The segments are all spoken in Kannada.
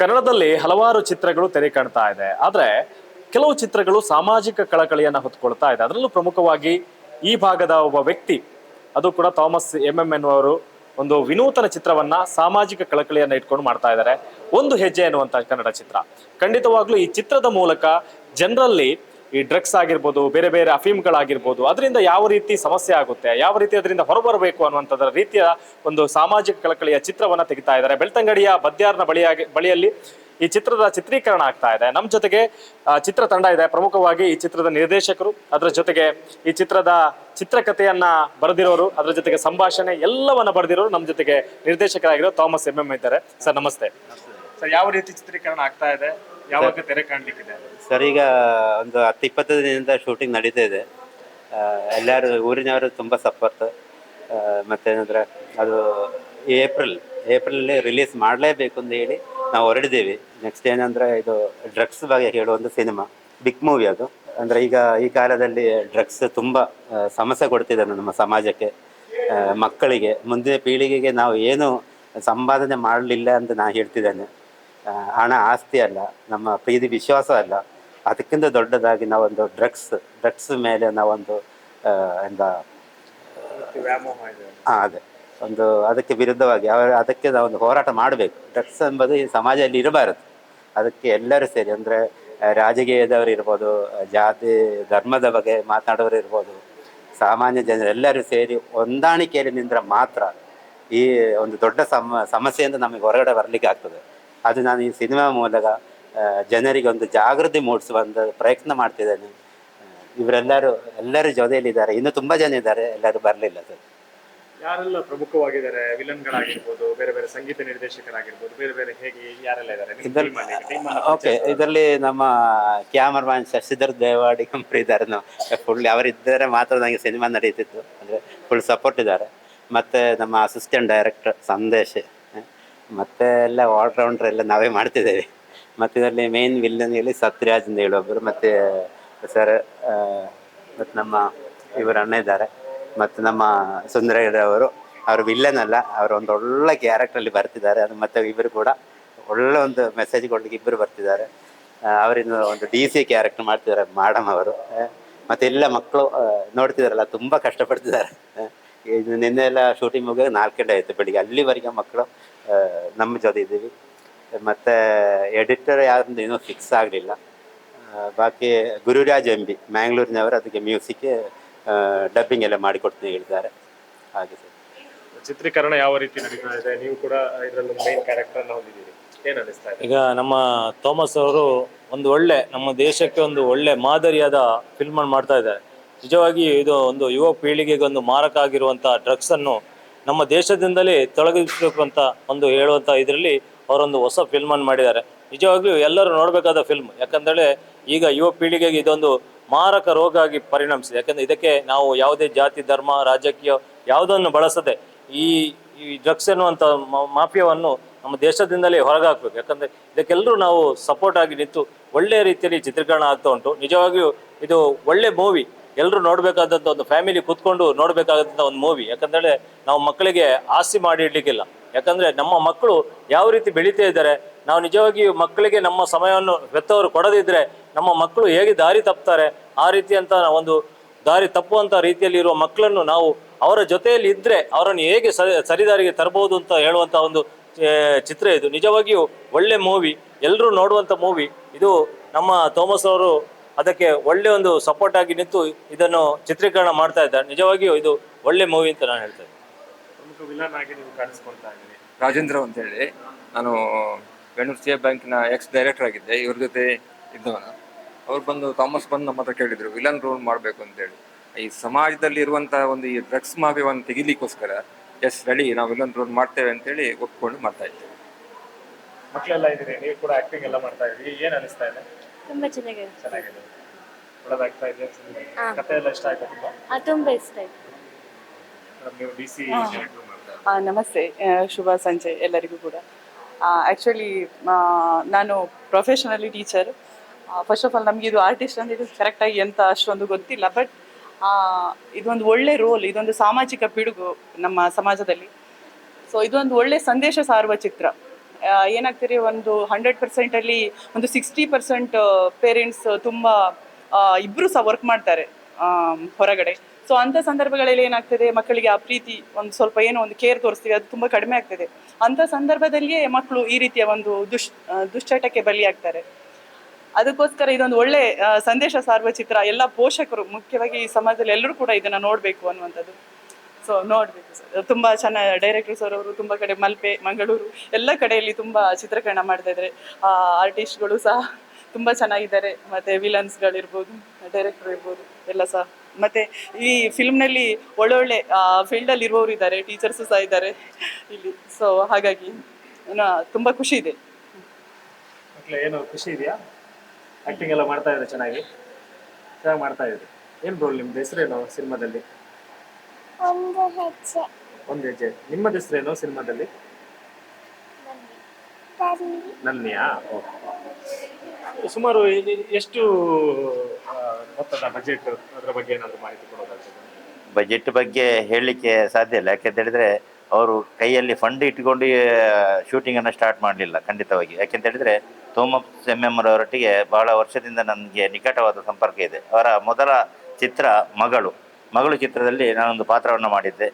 ಕನ್ನಡದಲ್ಲಿ ಹಲವಾರು ಚಿತ್ರಗಳು ತೆರೆ ಕಾಣ್ತಾ ಇದೆ. ಆದ್ರೆ ಕೆಲವು ಚಿತ್ರಗಳು ಸಾಮಾಜಿಕ ಕಳಕಳಿಯನ್ನ ಹೊತ್ಕೊಳ್ತಾ ಇದೆ. ಅದರಲ್ಲೂ ಪ್ರಮುಖವಾಗಿ ಈ ಭಾಗದ ಒಬ್ಬ ವ್ಯಕ್ತಿ, ಅದು ಕೂಡ ಥಾಮಸ್ ಎಂ ಎಂ ಎನ್ನುವರು ಒಂದು ವಿನೂತನ ಚಿತ್ರವನ್ನ ಸಾಮಾಜಿಕ ಕಳಕಳಿಯನ್ನ ಇಟ್ಕೊಂಡು ಮಾಡ್ತಾ ಇದ್ದಾರೆ. ಒಂದು ಹೆಜ್ಜೆ ಎನ್ನುವಂತ ಕನ್ನಡ ಚಿತ್ರ. ಖಂಡಿತವಾಗ್ಲೂ ಈ ಚಿತ್ರದ ಮೂಲಕ ಜನರಲ್ಲಿ ಈ ಡ್ರಗ್ಸ್ ಆಗಿರ್ಬೋದು, ಬೇರೆ ಬೇರೆ ಅಫೀಮ್ಗಳಾಗಿರ್ಬೋದು, ಅದರಿಂದ ಯಾವ ರೀತಿ ಸಮಸ್ಯೆ ಆಗುತ್ತೆ, ಯಾವ ರೀತಿ ಅದರಿಂದ ಹೊರಬರಬೇಕು ಅನ್ನುವಂಥದ್ರ ರೀತಿಯ ಒಂದು ಸಾಮಾಜಿಕ ಕಳಕಳಿಯ ಚಿತ್ರವನ್ನು ತೆಗಿತಾ ಇದ್ದಾರೆ. ಬೆಳ್ತಂಗಡಿಯ ಬದ್ಯಾರ್ನ ಬಳಿಯಾಗಿ, ಬಳಿಯಲ್ಲಿ ಈ ಚಿತ್ರದ ಚಿತ್ರೀಕರಣ ಆಗ್ತಾ ಇದೆ. ನಮ್ಮ ಜೊತೆಗೆ ಚಿತ್ರ ತಂಡ ಇದೆ. ಪ್ರಮುಖವಾಗಿ ಈ ಚಿತ್ರದ ನಿರ್ದೇಶಕರು, ಅದರ ಜೊತೆಗೆ ಈ ಚಿತ್ರದ ಚಿತ್ರಕಥೆಯನ್ನ ಬರೆದಿರೋರು, ಅದರ ಜೊತೆಗೆ ಸಂಭಾಷಣೆ ಎಲ್ಲವನ್ನ ಬರೆದಿರೋರು ನಮ್ಮ ಜೊತೆಗೆ ನಿರ್ದೇಶಕರಾಗಿರೋ ಥಾಮಸ್ ಎಂ ಎಂ ಇದ್ದಾರೆ. ಸರ್, ನಮಸ್ತೆ. ಸರ್, ಯಾವ ರೀತಿ ಚಿತ್ರೀಕರಣ ಆಗ್ತಾ ಇದೆ? ಯಾವಾಗ ತೆರೆ ಕಾಣ್ಲಿಕ್ಕಿದೆ? ಸರ್ ಈಗ ಒಂದು ಹತ್ತು ಇಪ್ಪತ್ತು ದಿನದಿಂದ ಶೂಟಿಂಗ್ ನಡೀತಾ ಇದೆ. ಆ, ಎಲ್ಲರೂ ಊರಿನವರು ತುಂಬ ಸಪೋರ್ಟ್ ಮತ್ತೇನಂದ್ರೆ ಅದು ಏಪ್ರಿಲ್ ಏಪ್ರಿಲಲ್ಲಿ ರಿಲೀಸ್ ಮಾಡಲೇಬೇಕು ಅಂತ ಹೇಳಿ ನಾವು ಹೊರಡಿದ್ದೀವಿ. ನೆಕ್ಸ್ಟ್ ಏನಂದ್ರೆ ಇದು ಡ್ರಗ್ಸ್ ಬಗ್ಗೆ ಹೇಳುವ ಒಂದು ಸಿನಿಮಾ ಬಿಗ್ ಮೂವಿ ಅದು. ಅಂದ್ರೆ ಈಗ ಈ ಕಾಲದಲ್ಲಿ ಡ್ರಗ್ಸ್ ತುಂಬ ಆ, ಸಮಸ್ಯೆ ಕೊಡ್ತಿದೆ ನಮ್ಮ ಸಮಾಜಕ್ಕೆ. ಆ, ಮಕ್ಕಳಿಗೆ ಮುಂದಿನ ಪೀಳಿಗೆಗೆ ನಾವು ಏನು ಸಂಪಾದನೆ ಮಾಡಲಿಲ್ಲ ಅಂತ ನಾನು ಹೇಳ್ತಿದ್ದೇನೆ. ಹಣ ಆಸ್ತಿ ಅಲ್ಲ ನಮ್ಮ ಪ್ರೀತಿ ವಿಶ್ವಾಸ ಅಲ್ಲ. ಅದಕ್ಕಿಂತ ದೊಡ್ಡದಾಗಿ ನಾವೊಂದು ಡ್ರಗ್ಸ್ ಡ್ರಗ್ಸ್ ಮೇಲೆ ನಾವೊಂದು ಎಂತ ಹಾಂ ಅದೇ. ಒಂದು ಅದಕ್ಕೆ ವಿರುದ್ಧವಾಗಿ ಅವರ ಅದಕ್ಕೆ ನಾವೊಂದು ಹೋರಾಟ ಮಾಡಬೇಕು. ಡ್ರಗ್ಸ್ ಎಂಬುದು ಈ ಸಮಾಜದಲ್ಲಿ ಇರಬಾರದು. ಅದಕ್ಕೆ ಎಲ್ಲರೂ ಸೇರಿ ಅಂದರೆ ರಾಜಕೀಯದವರು ಇರ್ಬೋದು ಜಾತಿ ಧರ್ಮದ ಬಗ್ಗೆ ಮಾತನಾಡೋರು ಇರ್ಬೋದು ಸಾಮಾನ್ಯ ಜನರು ಎಲ್ಲರೂ ಸೇರಿ ಹೊಂದಾಣಿಕೆಯಲ್ಲಿ ನಿಂತರೆ ಮಾತ್ರ ಈ ಒಂದು ದೊಡ್ಡ ಸಮ ಸಮಸ್ಯೆಯಿಂದ ನಮಗೆ ಹೊರಗಡೆ ಬರಲಿಕ್ಕೆ ಆಗ್ತದೆ. ಅದು ನಾನು ಈ ಸಿನಿಮಾ ಮೂಲಕ ಜನರಿಗೆ ಒಂದು ಜಾಗೃತಿ ಮೂಡಿಸುವಂಥ ಒಂದು ಪ್ರಯತ್ನ ಮಾಡ್ತಿದ್ದೇನೆ. ಇವರೆಲ್ಲರೂ ಎಲ್ಲರೂ ಜೊತೆಯಲ್ಲಿದ್ದಾರೆ. ಇನ್ನೂ ತುಂಬ ಜನ ಇದ್ದಾರೆ. ಎಲ್ಲರೂ ಬರಲಿಲ್ಲ ಸರ್. ಯಾರೆಲ್ಲ ಪ್ರಮುಖವಾಗಿದ್ದಾರೆ? ವಿಲನ್ಗಳಾಗಿರ್ಬೋದು ಬೇರೆ ಬೇರೆ ಸಂಗೀತ ನಿರ್ದೇಶಕರಾಗಿರ್ಬೋದು ಬೇರೆ ಬೇರೆ ಹೇಗೆ ಯಾರೆಲ್ಲ ಇದ್ದಾರೆ? ಓಕೆ ಇದರಲ್ಲಿ ನಮ್ಮ ಕ್ಯಾಮರಾಮನ್ ಶಶಿಧರ್ ದೇವಾಡಿ ಕಂಪ್ರಿ ಇದ್ದಾರೆ. ಫುಲ್ ಅವರಿದ್ದರೆ ಮಾತ್ರ ನನಗೆ ಸಿನಿಮಾ ನಡೀತಿತ್ತು. ಅಂದರೆ ಫುಲ್ ಸಪೋರ್ಟ್ ಇದ್ದಾರೆ. ಮತ್ತು ನಮ್ಮ ಅಸಿಸ್ಟೆಂಟ್ ಡೈರೆಕ್ಟರ್ ಸಂದೇಶ್. ಮತ್ತೆ ಎಲ್ಲ ಆಲ್ರೌಂಡರ್ ಎಲ್ಲ ನಾವೇ ಮಾಡ್ತಿದ್ದೇವೆ. ಮತ್ತು ಇದರಲ್ಲಿ ಮೇನ್ ವಿಲ್ಲನ್ ಹೇಳಿ ಸತ್ಯರಾಜ್ ಅಂತ ಹೇಳೊಬ್ಬರು ಮತ್ತು ಸರ್ ಮತ್ತು ನಮ್ಮ ಇವರು ಅಣ್ಣ ಇದ್ದಾರೆ. ಮತ್ತು ನಮ್ಮ ಸುಂದರಗಿರಿ ಅವರು ವಿಲ್ಲನ್ ಅಲ್ಲ, ಅವರು ಒಂದು ಒಳ್ಳೆ ಕ್ಯಾರೆಕ್ಟ್ರಲ್ಲಿ ಬರ್ತಿದ್ದಾರೆ. ಅದು ಮತ್ತು ಇಬ್ಬರು ಕೂಡ ಒಳ್ಳೆ ಒಂದು ಮೆಸೇಜ್ ಕೊಡ್ಲಿಕ್ಕೆ ಇಬ್ಬರು ಬರ್ತಿದ್ದಾರೆ. ಅವರಿಂದ ಒಂದು ಡಿ ಸಿ ಕ್ಯಾರೆಕ್ಟರ್ ಮಾಡ್ತಿದ್ದಾರೆ ಮಾಡಮ್ ಅವರು. ಮತ್ತೆ ಎಲ್ಲ ಮಕ್ಕಳು ನೋಡ್ತಿದಾರಲ್ಲ ತುಂಬ ಕಷ್ಟಪಡ್ತಿದ್ದಾರೆ. ನಿನ್ನೆ ಎಲ್ಲ ಶೂಟಿಂಗ್ ಮುಗಿದ ನಾಲ್ಕು ಗಂಟೆ ಆಯಿತು ಬೆಳಿಗ್ಗೆ. ಅಲ್ಲಿವರೆಗೆ ಮಕ್ಕಳು ನಮ್ಮ ಜೊತೆ ಇದ್ದೀವಿ. ಮತ್ತು ಎಡಿಟರ್ ಯಾರಿಂದ ಇನ್ನೂ ಫಿಕ್ಸ್ ಆಗಲಿಲ್ಲ. ಬಾಕಿ ಗುರುರಾಜ್ ಎಂ ಬಿ ಮ್ಯಾಂಗ್ಳೂರಿನವರು ಅದಕ್ಕೆ ಮ್ಯೂಸಿಕ್ಗೆ ಡಬ್ಬಿಂಗ್ ಎಲ್ಲ ಮಾಡಿಕೊಡ್ತೀನಿ ಹೇಳಿದ್ದಾರೆ. ಹಾಗೆ ಸರ್. ಚಿತ್ರೀಕರಣ ಯಾವ ರೀತಿ ನಡೀತಾ ಇದೆ? ನೀವು ಕೂಡ ಇದರಲ್ಲಿ ಮೇನ್ ಕ್ಯಾರೆಕ್ಟರ್ನ ಹೊಂದಿದ್ದೀರಿ. ಏನು ಅನಿಸ್ತಾ ಇದೆ? ಈಗ ನಮ್ಮ ಥಾಮಸ್ ಅವರು ಒಂದು ಒಳ್ಳೆ ನಮ್ಮ ದೇಶಕ್ಕೆ ಒಂದು ಒಳ್ಳೆ ಮಾದರಿಯಾದ ಫಿಲ್ಮ್ ಅನ್ನು ಮಾಡ್ತಾ ಇದ್ದಾರೆ. ನಿಜವಾಗಿ ಇದು ಒಂದು ಯುವ ಪೀಳಿಗೆಗೆ ಒಂದು ಮಾರಕ ಆಗಿರುವಂಥ ಡ್ರಗ್ಸ್ ಅನ್ನು ನಮ್ಮ ದೇಶದಿಂದಲೇ ತೊಲಗಿಸಬೇಕು ಅಂತ ಒಂದು ಹೇಳುವಂಥ ಇದರಲ್ಲಿ ಅವರೊಂದು ಹೊಸ ಫಿಲ್ಮ್ ಅನ್ನು ಮಾಡಿದ್ದಾರೆ. ನಿಜವಾಗ್ಲೂ ಎಲ್ಲರೂ ನೋಡಬೇಕಾದ ಫಿಲ್ಮ್ ಯಾಕಂದ್ರೆ ಈಗ ಯುವ ಪೀಳಿಗೆಗೆ ಇದೊಂದು ಮಾರಕ ರೋಗ ಆಗಿ ಪರಿಣಮಿಸಿದೆ. ಯಾಕಂದ್ರೆ ಇದಕ್ಕೆ ನಾವು ಯಾವುದೇ ಜಾತಿ, ಧರ್ಮ, ರಾಜಕೀಯ ಯಾವುದನ್ನು ಬಳಸದೆ ಈ ಈ ಡ್ರಗ್ಸ್ ಎನ್ನುವಂಥ ಮಾಫಿಯಾವನ್ನು ನಮ್ಮ ದೇಶದಿಂದಲೇ ಹೊರಗಾಕ್ಬೇಕು. ಯಾಕಂದ್ರೆ ಇದಕ್ಕೆಲ್ಲರೂ ನಾವು ಸಪೋರ್ಟ್ ಆಗಿ ನಿಂತು ಒಳ್ಳೆಯ ರೀತಿಯಲ್ಲಿ ಚಿತ್ರೀಕರಣ ಆಗ್ತಾ ಉಂಟು. ನಿಜವಾಗಿಯೂ ಇದು ಒಳ್ಳೆ ಮೂವಿ ಎಲ್ಲರೂ ನೋಡಬೇಕಾದಂಥ ಒಂದು ಫ್ಯಾಮಿಲಿ ಕೂತ್ಕೊಂಡು ನೋಡಬೇಕಾದಂಥ ಒಂದು ಮೂವಿ ಯಾಕಂದ್ರೆ ನಾವು ಮಕ್ಕಳಿಗೆ ಆಸ್ತಿ ಮಾಡಿ ಇಡ್ಲಿಕ್ಕಿಲ್ಲ. ಯಾಕಂದ್ರೆ ನಮ್ಮ ಮಕ್ಕಳು ಯಾವ ರೀತಿ ಬೆಳೀತಾ ಇದ್ದಾರೆ, ನಾವು ನಿಜವಾಗಿ ಮಕ್ಕಳಿಗೆ ನಮ್ಮ ಸಮಯವನ್ನು ಹೆತ್ತವರು ಕೊಡದಿದ್ರೆ ನಮ್ಮ ಮಕ್ಕಳು ಹೇಗೆ ದಾರಿ ತಪ್ಪುತ್ತಾರೆ ಆ ರೀತಿಯಂತ ಒಂದು ದಾರಿ ತಪ್ಪುವಂತ ರೀತಿಯಲ್ಲಿ ಇರುವ ಮಕ್ಕಳನ್ನು ನಾವು ಅವರ ಜೊತೆಯಲ್ಲಿ ಇದ್ರೆ ಅವರನ್ನು ಹೇಗೆ ಸರಿ, ಸರಿದಾರಿಗೆ ತರಬಹುದು ಅಂತ ಹೇಳುವಂತ ಒಂದು ಚಿತ್ರ ಇದು. ನಿಜವಾಗಿಯೂ ಒಳ್ಳೆ ಮೂವಿ ಎಲ್ಲರೂ ನೋಡುವಂತ ಮೂವಿ ಇದು ನಮ್ಮ ಥೋಮಸ್ ಅವರು ಅದಕ್ಕೆ ಒಳ್ಳೆ ಒಂದು ಸಪೋರ್ಟ್ ಆಗಿ ನಿಂತು ಇದನ್ನು ಚಿತ್ರೀಕರಣ ಮಾಡ್ತಾ ಇದ್ದಾರೆ. ನಿಜವಾಗಿಯೂ ಇದು ಒಳ್ಳೆ ಮೂವಿ ಅಂತ ನಾನು ಹೇಳ್ತೇನೆ. ಪ್ರಮುಖ ವಿಲನ್ ಆಗಿ ನೀವು ಕಾಣಿಸ್ಕೊಳ್ತಾ ಇದ್ದೀರಿ. ರಾಜೇಂದ್ರ ಅಂತ ಹೇಳಿ ನಾನು ಬೆಂಗಳೂರು ಸಿ ಎಫ್ ಬ್ಯಾಂಕಿನ ಎಕ್ಸ್ ಡೈರೆಕ್ಟರ್ ಆಗಿದ್ದೆ. ಇವ್ರ ಜೊತೆ ಇದ್ದವನು. ಅವ್ರು ಬಂದು ಥಾಮಸ್ ಬಂದು ನಮ್ಮ ಹತ್ರ ಕೇಳಿದ್ರು ವಿಲನ್ ರೋಲ್ ಮಾಡಬೇಕು ಅಂತೇಳಿ. ಈ ಸಮಾಜದಲ್ಲಿ ಇರುವಂತಹ ಒಂದು ಈ ಡ್ರಗ್ಸ್ ಮಾಫಿಯವನ್ನು ತೆಗಿಲಿಕ್ಕೋಸ್ಕರ ಎಸ್ ರೆಡಿ ನಾವು ವಿಲನ್ ರೋಲ್ ಮಾಡ್ತೇವೆ ಅಂತೇಳಿ ಒಪ್ಕೊಂಡು ಮಾಡ್ತಾ ಇದ್ದೇವೆ ಮಕ್ಕಳೆಲ್ಲ ಇದ್ದೀರಿ ನೀವು ಕೂಡ ಆಕ್ಟಿಂಗ್ ಎಲ್ಲ ಮಾಡ್ತಾ ಇದ್ದೀರಿ. ಏನು ಅನಿಸ್ತಾ ಇದೆ? ತುಂಬಾ ಚೆನ್ನಾಗಿದೆ ಚೆನ್ನಾಗಿದೆ. ಒಳ್ಳೆದಾಗ್ತಾ ಇದೆ ಹಾ. ಕತೆ ಎಲ್ಲ ಇಷ್ಟ ಆಯ್ತಾ ತುಂಬಾ? ಆ, ತುಂಬಾ ಇಷ್ಟ ಆಯ್ತು. ಮೇಡಮ್, ನೀವು ಡಿ ಸಿ ಮಾಡ್ತಾ ಆ, ನಮಸ್ತೆ. ಆ, ಶುಭ ಸಂಜೆ ಎಲ್ಲರಿಗೂ ಕೂಡ. ಆ್ಯಕ್ಚುಲಿ ನಾನು professionally teacher first of all ನಮಗೆ ಇದು ಆರ್ಟಿಸ್ಟ್ ಅಂದರೆ ಇದು ಕರೆಕ್ಟಾಗಿ ಎಂತ ಅಷ್ಟೊಂದು ಗೊತ್ತಿಲ್ಲ ಬಟ್ ಇದೊಂದು ಒಳ್ಳೆ ರೋಲ್ ಇದೊಂದು ಸಾಮಾಜಿಕ ಪಿಡುಗು ನಮ್ಮ ಸಮಾಜದಲ್ಲಿ. ಸೊ ಇದೊಂದು ಒಳ್ಳೆ ಸಂದೇಶ ಸಾರುವ ಚಿತ್ರ. ಏನಾಗ್ತಿದೆ, ಒಂದು ಹಂಡ್ರೆಡ್ ಪರ್ಸೆಂಟಲ್ಲಿ ಒಂದು ಸಿಕ್ಸ್ಟಿ ಪರ್ಸೆಂಟ್ ಪೇರೆಂಟ್ಸ್ ತುಂಬ ಇಬ್ರು ಸಹ ವರ್ಕ್ ಮಾಡ್ತಾರೆ ಹೊರಗಡೆ. ಸೊ ಅಂಥ ಸಂದರ್ಭಗಳಲ್ಲಿ ಏನಾಗ್ತದೆ, ಮಕ್ಕಳಿಗೆ ಆ ಪ್ರೀತಿ ಒಂದು ಸ್ವಲ್ಪ ಏನೋ ಒಂದು ಕೇರ್ ತೋರಿಸ್ತೀವಿ, ಅದು ತುಂಬ ಕಡಿಮೆ ಆಗ್ತದೆ. ಅಂಥ ಸಂದರ್ಭದಲ್ಲಿಯೇ ಮಕ್ಕಳು ಈ ರೀತಿಯ ಒಂದು ದುಶ್ ದುಶ್ಚಟಕ್ಕೆ ಬಲಿಯಾಗ್ತಾರೆ. ಅದಕ್ಕೋಸ್ಕರ ಇದೊಂದು ಒಳ್ಳೆ ಸಂದೇಶ ಸಾರ್ವಚಿತ್ರ, ಎಲ್ಲ ಪೋಷಕರು, ಮುಖ್ಯವಾಗಿ ಈ ಸಮಾಜದಲ್ಲಿ ಎಲ್ಲರೂ ಕೂಡ ಇದನ್ನ ನೋಡಬೇಕು ಅನ್ನುವಂಥದ್ದು. ಸೊ ನೋಡಬೇಕು ಸರ್ ತುಂಬ ಚೆನ್ನಾಗಿ ಡೈರೆಕ್ಟರ್ ಸರ್ ಅವರು, ತುಂಬ ಕಡೆ ಮಲ್ಪೆ, ಮಂಗಳೂರು ಎಲ್ಲ ಕಡೆಯಲ್ಲಿ ತುಂಬ ಚಿತ್ರೀಕರಣ ಮಾಡ್ತಾ ಇದ್ದಾರೆ ಆರ್ಟಿಸ್ಟ್ಗಳು ಸಹ ತುಂಬ ಚೆನ್ನಾಗಿದ್ದಾರೆ. ಮತ್ತು ವಿಲನ್ಸ್ಗಳಿರ್ಬೋದು ಡೈರೆಕ್ಟರ್ ಇರ್ಬೋದು, ಎಲ್ಲ ಸಹ. ಮತ್ತು ಈ ಫಿಲ್ಮ್ನಲ್ಲಿ ಒಳ್ಳೊಳ್ಳೆ ಫೀಲ್ಡಲ್ಲಿ ಇರುವವರು ಇದ್ದಾರೆ ಟೀಚರ್ಸು ಸಹ ಇದ್ದಾರೆ ಇಲ್ಲಿ. ಸೊ ಹಾಗಾಗಿ ತುಂಬ ಖುಷಿ ಇದೆ. ಏನು ಖುಷಿ ಇದೆಯಾ? ಆ್ಯಕ್ಟಿಂಗ್ ಎಲ್ಲ ಮಾಡ್ತಾ ಇದ್ದಾರೆ ಚೆನ್ನಾಗಿ. ಚೆನ್ನಾಗಿ ಮಾಡ್ತಾ ಇದ್ದಾರೆ. ಏನು ರೋಲ್ ನಿಮ್ದು ಹೆಸರೇನು ಸಿನಿಮಾದಲ್ಲಿ? ಒಂದು ಹೆಜ್ಜೆ. ಒಂದು ಹೆಜ್ಜೆ. ನಿಮ್ಮದ ಹೆಸರೇನು ಸಿನಿಮಾದಲ್ಲಿ? ನನ್ನಿಯಾ? ಸುಮಾರು ಎಷ್ಟು ಮೊತ್ತದ ಬಜೆಟ್ ಅದರ ಬಗ್ಗೆ ಏನಾದರೂ ಮಾಹಿತಿ ಕೊಡೋದಾಗ್ತದೆ ಬಜೆಟ್ ಬಗ್ಗೆ ಹೇಳಲಿಕ್ಕೆ ಸಾಧ್ಯ ಇಲ್ಲ. ಯಾಕೆಂತ ಹೇಳಿದ್ರೆ ಅವರು ಕೈಯಲ್ಲಿ ಫಂಡ್ ಇಟ್ಕೊಂಡು ಶೂಟಿಂಗನ್ನು ಸ್ಟಾರ್ಟ್ ಮಾಡಲಿಲ್ಲ ಖಂಡಿತವಾಗಿ. ಯಾಕೆಂತ ಹೇಳಿದ್ರೆ ತೋಮಸ್ ಎಂ ಎಂ ಅವರೊಟ್ಟಿಗೆ ಬಹಳ ವರ್ಷದಿಂದ ನನಗೆ ನಿಕಟವಾದ ಸಂಪರ್ಕ ಇದೆ. ಅವರ ಮೊದಲ ಚಿತ್ರ ಮಗಳು. ಮಗಳು ಚಿತ್ರದಲ್ಲಿ ನಾನೊಂದು ಪಾತ್ರವನ್ನು ಮಾಡಿದ್ದೆ.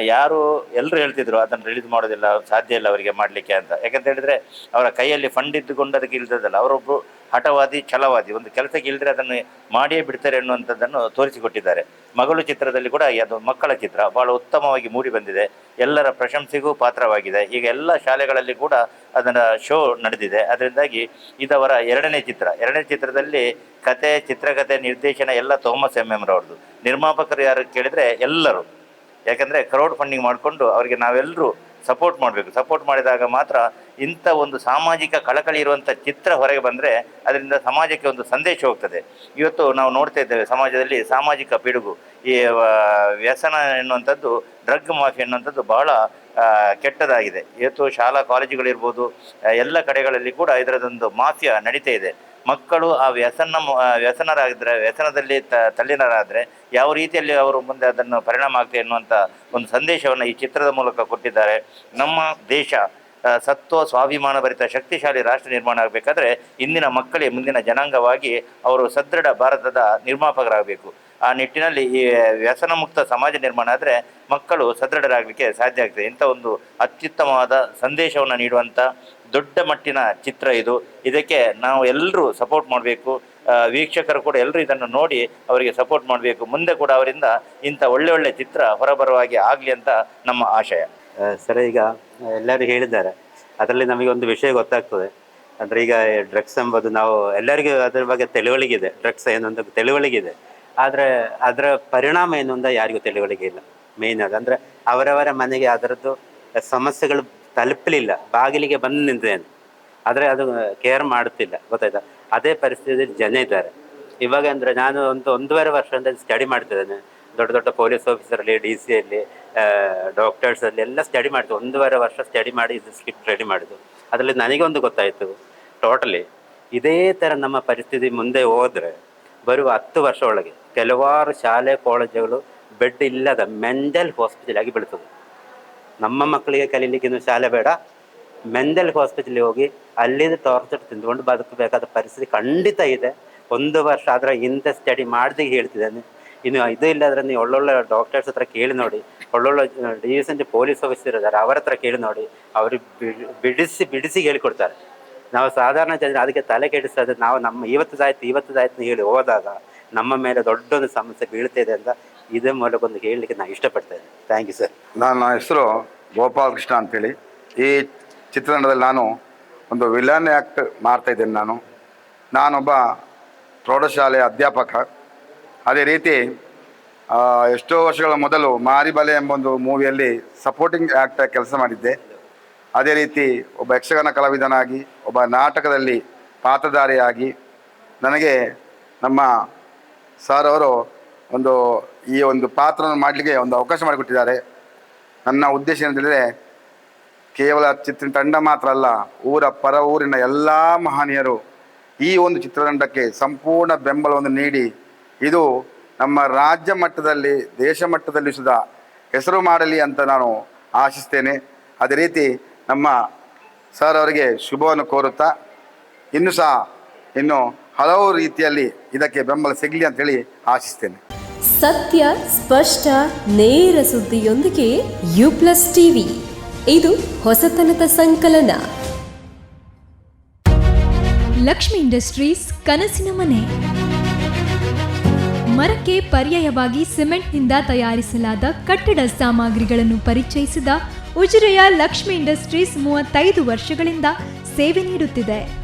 ಯಾರು ಎಲ್ಲರೂ ಹೇಳ್ತಿದ್ರು, ಅದನ್ನು ರಿಲೀಸ್ ಮಾಡೋದಿಲ್ಲ, ಸಾಧ್ಯ ಇಲ್ಲ ಅವರಿಗೆ ಮಾಡಲಿಕ್ಕೆ ಅಂತ. ಯಾಕಂತ ಹೇಳಿದ್ರೆ, ಅವರ ಕೈಯಲ್ಲಿ ಫಂಡ್ ಇದ್ದುಕೊಂಡು ಅದಕ್ಕೆ ಇಲ್ದದಲ್ಲ ಅವರೊಬ್ಬರು ಹಠವಾದಿ, ಛಲವಾದಿ, ಒಂದು ಕೆಲಸಕ್ಕೆ ಇಲ್ಲದ್ರೆ ಅದನ್ನು ಮಾಡಿಯೇ ಬಿಡ್ತಾರೆ ಅನ್ನುವಂಥದ್ದನ್ನು ತೋರಿಸಿಕೊಟ್ಟಿದ್ದಾರೆ. ಮಗಳು ಚಿತ್ರದಲ್ಲಿ ಕೂಡ ಅದು ಮಕ್ಕಳ ಚಿತ್ರ, ಬಹಳ ಉತ್ತಮವಾಗಿ ಮೂಡಿ ಬಂದಿದೆ. ಎಲ್ಲರ ಪ್ರಶಂಸೆಗೂ ಪಾತ್ರವಾಗಿದೆ. ಈಗ ಎಲ್ಲ ಶಾಲೆಗಳಲ್ಲಿ ಕೂಡ ಅದರ ಶೋ ನಡೆದಿದೆ. ಅದರಿಂದಾಗಿ ಇದವರ ಎರಡನೇ ಚಿತ್ರ. ಎರಡನೇ ಚಿತ್ರದಲ್ಲಿ ಕತೆ ಚಿತ್ರಕಥೆ ನಿರ್ದೇಶನ ಎಲ್ಲ ತೋಮಸ್ ಎಂ ಎಂರವ್ರದ್ದು ನಿರ್ಮಾಪಕರು ಯಾರು ಕೇಳಿದರೆ ಎಲ್ಲರೂ. ಯಾಕಂದರೆ ಕ್ರೌಡ್ ಫಂಡಿಂಗ್ ಮಾಡಿಕೊಂಡು ಅವರಿಗೆ ನಾವೆಲ್ಲರೂ ಸಪೋರ್ಟ್ ಮಾಡಬೇಕು. ಸಪೋರ್ಟ್ ಮಾಡಿದಾಗ ಮಾತ್ರ ಇಂಥ ಒಂದು ಸಾಮಾಜಿಕ ಕಳಕಳಿ ಇರುವಂಥ ಚಿತ್ರ ಹೊರಗೆ ಬಂದರೆ ಅದರಿಂದ ಸಮಾಜಕ್ಕೆ ಒಂದು ಸಂದೇಶ ಹೋಗ್ತದೆ. ಇವತ್ತು ನಾವು ನೋಡ್ತಾ ಇದ್ದೇವೆ ಸಮಾಜದಲ್ಲಿ ಸಾಮಾಜಿಕ ಪಿಡುಗು. ಈ ವ್ಯಸನ ಎನ್ನುವಂಥದ್ದು, ಡ್ರಗ್ ಮಾಫಿ ಎನ್ನುವಂಥದ್ದು ಬಹಳ ಕೆಟ್ಟದಾಗಿದೆ. ಇವತ್ತು ಶಾಲಾ ಕಾಲೇಜುಗಳಿರ್ಬೋದು ಎಲ್ಲ ಕಡೆಗಳಲ್ಲಿ ಕೂಡ ಇದರದೊಂದು ಮಾಫಿಯಾ ನಡೀತಾ ಇದೆ. ಮಕ್ಕಳು ಆ ವ್ಯಸನ ವ್ಯಸನರಾಗಿದ್ರೆ, ವ್ಯಸನದಲ್ಲಿ ತ ತಲ್ಲೀನರಾದರೆ ಯಾವ ರೀತಿಯಲ್ಲಿ ಅವರು ಮುಂದೆ ಅದನ್ನು ಪರಿಣಾಮ ಆಗ್ತದೆ ಎನ್ನುವಂಥ ಒಂದು ಸಂದೇಶವನ್ನು ಈ ಚಿತ್ರದ ಮೂಲಕ ಕೊಟ್ಟಿದ್ದಾರೆ. ನಮ್ಮ ದೇಶ ಸತ್ವ ಸ್ವಾಭಿಮಾನ ಭರಿತ ಶಕ್ತಿಶಾಲಿ ರಾಷ್ಟ್ರ ನಿರ್ಮಾಣ ಆಗಬೇಕಾದ್ರೆ ಇಂದಿನ ಮಕ್ಕಳೇ, ಮುಂದಿನ ಜನಾಂಗವಾಗಿ ಅವರು ಸದೃಢ ಭಾರತದ ನಿರ್ಮಾಪಕರಾಗಬೇಕು. ಆ ನಿಟ್ಟಿನಲ್ಲಿ ಈ ವ್ಯಸನ ಮುಕ್ತ ಸಮಾಜ ನಿರ್ಮಾಣ ಆದರೆ ಮಕ್ಕಳು ಸದೃಢರಾಗಲಿಕ್ಕೆ ಸಾಧ್ಯ ಆಗ್ತದೆ. ಇಂಥ ಒಂದು ಅತ್ಯುತ್ತಮವಾದ ಸಂದೇಶವನ್ನು ನೀಡುವಂಥ ದೊಡ್ಡ ಮಟ್ಟಿನ ಚಿತ್ರ ಇದು. ಇದಕ್ಕೆ ನಾವು ಎಲ್ಲರೂ ಸಪೋರ್ಟ್ ಮಾಡಬೇಕು. ವೀಕ್ಷಕರು ಕೂಡ ಎಲ್ಲರೂ ಇದನ್ನು ನೋಡಿ ಅವರಿಗೆ ಸಪೋರ್ಟ್ ಮಾಡಬೇಕು. ಮುಂದೆ ಕೂಡ ಅವರಿಂದ ಇಂಥ ಒಳ್ಳೆ ಒಳ್ಳೆ ಚಿತ್ರ ಹೊರಬರುವ ಹಾಗೆ ಆಗಲಿ ಅಂತ ನಮ್ಮ ಆಶಯ. ಸರ್, ಈಗ ಎಲ್ಲರೂ ಹೇಳಿದ್ದಾರೆ. ಅದರಲ್ಲಿ ನಮಗೆ ಒಂದು ವಿಷಯ ಗೊತ್ತಾಗ್ತದೆ. ಅಂದರೆ ಈಗ ಡ್ರಗ್ಸ್ ಎಂಬುದು ನಾವು ಎಲ್ಲರಿಗೂ ಅದರ ಬಗ್ಗೆ ತಿಳುವಳಿಕೆ ಇದೆ. ಡ್ರಗ್ಸ್ ಏನೊಂದು ತಿಳುವಳಿಕೆ ಇದೆ. ಆದರೆ ಅದರ ಪರಿಣಾಮ ಏನು ಅಂತ ಯಾರಿಗೂ ತಿಳುವಳಿಕೆ ಇಲ್ಲ. ಮೇಯ್ನ್ ಅದು. ಅಂದರೆ ಅವರವರ ಮನೆಗೆ ಅದರದ್ದು ಸಮಸ್ಯೆಗಳು ತಲುಪಲಿಲ್ಲ. ಬಾಗಿಲಿಗೆ ಬಂದು ನಿಂತಿದ್ದೇನೆ ಆದರೆ ಅದು ಕೇರ್ ಮಾಡುತ್ತಿಲ್ಲ. ಗೊತ್ತಾಯ್ತಾ? ಅದೇ ಪರಿಸ್ಥಿತಿಯಲ್ಲಿ ಜನ ಇದ್ದಾರೆ. ಇವಾಗ ಅಂದರೆ ನಾನು ಒಂದು ಒಂದೂವರೆ ವರ್ಷದಿಂದ ಸ್ಟಡಿ ಮಾಡ್ತಿದ್ದೇನೆ. ದೊಡ್ಡ ದೊಡ್ಡ ಪೊಲೀಸ್ ಆಫೀಸರಲ್ಲಿ ಡಿ ಸಿ ಅಲ್ಲಿ ಡಾಕ್ಟರ್ಸಲ್ಲಿ ಎಲ್ಲ ಸ್ಟಡಿ ಮಾಡ್ತು ಒಂದೂವರೆ ವರ್ಷ ಸ್ಟಡಿ ಮಾಡಿ ಇದು ಸ್ಕ್ರಿಪ್ಟ್ ರೆಡಿ ಮಾಡಿದ್ದು. ಅದರಲ್ಲಿ ನನಗೊಂದು ಗೊತ್ತಾಯಿತು. ಟೋಟಲಿ ಇದೇ ಥರ ನಮ್ಮ ಪರಿಸ್ಥಿತಿ ಮುಂದೆ ಹೋದರೆ ಬರುವ ಹತ್ತು ವರ್ಷ ಒಳಗೆ ಕೆಲವಾರು ಶಾಲೆ, ಕಾಲೇಜುಗಳು ಬೆಡ್ ಇಲ್ಲದ ಮೆಂಟಲ್ ಹಾಸ್ಪಿಟಲ್ ಆಗಿ ನಮ್ಮ ಮಕ್ಕಳಿಗೆ ಕಲೀಲಿಕ್ಕೆ ಶಾಲೆ ಬೇಡ. ಮೆಂಟಲ್ ಹಾಸ್ಪಿಟಲ್ಗೆ ಹೋಗಿ ಅಲ್ಲಿಂದ ಟಾರ್ಚರ್ ತಿಂದ್ಕೊಂಡು ಬದುಕಬೇಕಾದ ಪರಿಸ್ಥಿತಿ ಖಂಡಿತ ಇದೆ. ಒಂದು ವರ್ಷ ಆದರೆ ಇಂಥ ಸ್ಟಡಿ ಮಾಡ್ದೆ ಹೇಳ್ತಿದ್ದಾನೆ. ಇನ್ನು ಇದು ಇಲ್ಲದ್ರೆ ನೀವು ಒಳ್ಳೊಳ್ಳೆ ಡಾಕ್ಟರ್ಸ್ ಹತ್ರ ಕೇಳಿ ನೋಡಿ. ಒಳ್ಳೊಳ್ಳೆ ರೀಸೆಂಟ್ ಪೊಲೀಸ್ ಆಫೀಸರ್ ಇದ್ದಾರೆ ಅವರ ಹತ್ರ ಕೇಳಿ ನೋಡಿ. ಅವ್ರಿಗೆ ಬಿಡ್- ಬಿಡಿಸಿ ಬಿಡಿಸಿ ಹೇಳಿಕೊಡ್ತಾರೆ. ನಾವು ಸಾಧಾರಣ ಜನರು ಅದಕ್ಕೆ ತಲೆ ಕೆಡಿಸ್ತದೆ ನಾವು ನಮ್ಮ, ಇವತ್ತದಾಯ್ತು ಇವತ್ತದಾಯ್ತು ಹೇಳಿ ಹೋದಾಗ ನಮ್ಮ ಮೇಲೆ ದೊಡ್ಡೊಂದು ಸಮಸ್ಯೆ ಬೀಳ್ತಿದೆ ಅಂತ ಇದೇ ಮೂಲಕ ಒಂದು ಹೇಳಲಿಕ್ಕೆ ನಾನು ಇಷ್ಟಪಡ್ತೇನೆ ಥ್ಯಾಂಕ್ ಯು ಸರ್ ನನ್ನ ಹೆಸರು ಗೋಪಾಲ್ ಕೃಷ್ಣ ಅಂತೇಳಿ. ಈ ಚಿತ್ರರಂಗದಲ್ಲಿ ನಾನು ಒಂದು ವಿಲನ್ ಆ್ಯಕ್ಟ್ ಮಾಡ್ತಾ ಇದ್ದೇನೆ ನಾನು. ನಾನೊಬ್ಬ ಪ್ರೌಢಶಾಲೆಯ ಅಧ್ಯಾಪಕ. ಅದೇ ರೀತಿ ಎಷ್ಟೋ ವರ್ಷಗಳ ಮೊದಲು ಮಾರಿಬಲೆ ಎಂಬ ಒಂದು ಮೂವಿಯಲ್ಲಿ ಸಪೋರ್ಟಿಂಗ್ ಆ್ಯಕ್ಟ್ ಕೆಲಸ ಮಾಡಿದ್ದೆ. ಅದೇ ರೀತಿ ಒಬ್ಬ ಯಕ್ಷಗಾನ ಕಲಾವಿದನಾಗಿ, ಒಬ್ಬ ನಾಟಕದಲ್ಲಿ ಪಾತ್ರಧಾರಿಯಾಗಿ, ನನಗೆ ನಮ್ಮ ಸರ್ ಅವರು ಒಂದು ಈ ಒಂದು ಪಾತ್ರವನ್ನು ಮಾಡಲಿಕ್ಕೆ ಒಂದು ಅವಕಾಶ ಮಾಡಿಕೊಟ್ಟಿದ್ದಾರೆ. ನನ್ನ ಉದ್ದೇಶ ಏನಂತೇಳಿದರೆ ಕೇವಲ ಚಿತ್ರ ತಂಡ ಮಾತ್ರ ಅಲ್ಲ, ಊರ ಪರ ಊರಿನ ಎಲ್ಲ ಮಹನೀಯರು ಈ ಒಂದು ಚಿತ್ರತಂಡಕ್ಕೆ ಸಂಪೂರ್ಣ ಬೆಂಬಲವನ್ನು ನೀಡಿ, ಇದು ನಮ್ಮ ರಾಜ್ಯ ಮಟ್ಟದಲ್ಲಿ, ದೇಶ ಮಟ್ಟದಲ್ಲಿ ಸುಧಾ ಹೆಸರು ಮಾಡಲಿ ಅಂತ ನಾನು ಆಶಿಸ್ತೇನೆ. ಅದೇ ರೀತಿ ನಮ್ಮ ಸರ್ ಅವರಿಗೆ ಶುಭವನ್ನು ಕೋರುತ್ತಾ, ಇನ್ನು ಸಹ, ಇನ್ನು ಹಲವು ರೀತಿಯಲ್ಲಿ ಇದಕ್ಕೆ ಬೆಂಬಲ ಸಿಗಲಿ ಅಂತೇಳಿ ಆಶಿಸ್ತೇನೆ. ಸತ್ಯ, ಸ್ಪಷ್ಟ, ನೇರ ಸುದ್ದಿಯೊಂದಿಗೆ ಯು ಪ್ಲಸ್ ಟಿವಿ. ಇದು ಹೊಸತನದ ಸಂಕಲನ. ಲಕ್ಷ್ಮಿ ಇಂಡಸ್ಟ್ರೀಸ್ ಕನಸಿನ ಮನೆ. ಮರಕ್ಕೆ ಪರ್ಯಾಯವಾಗಿ ಸಿಮೆಂಟ್ನಿಂದ ತಯಾರಿಸಲಾದ ಕಟ್ಟಡ ಸಾಮಗ್ರಿಗಳನ್ನು ಪರಿಚಯಿಸಿದ ಉಜಿರೆಯ ಲಕ್ಷ್ಮಿ ಇಂಡಸ್ಟ್ರೀಸ್ ಮೂವತ್ತೈದು ವರ್ಷಗಳಿಂದ ಸೇವೆ ನೀಡುತ್ತಿದೆ.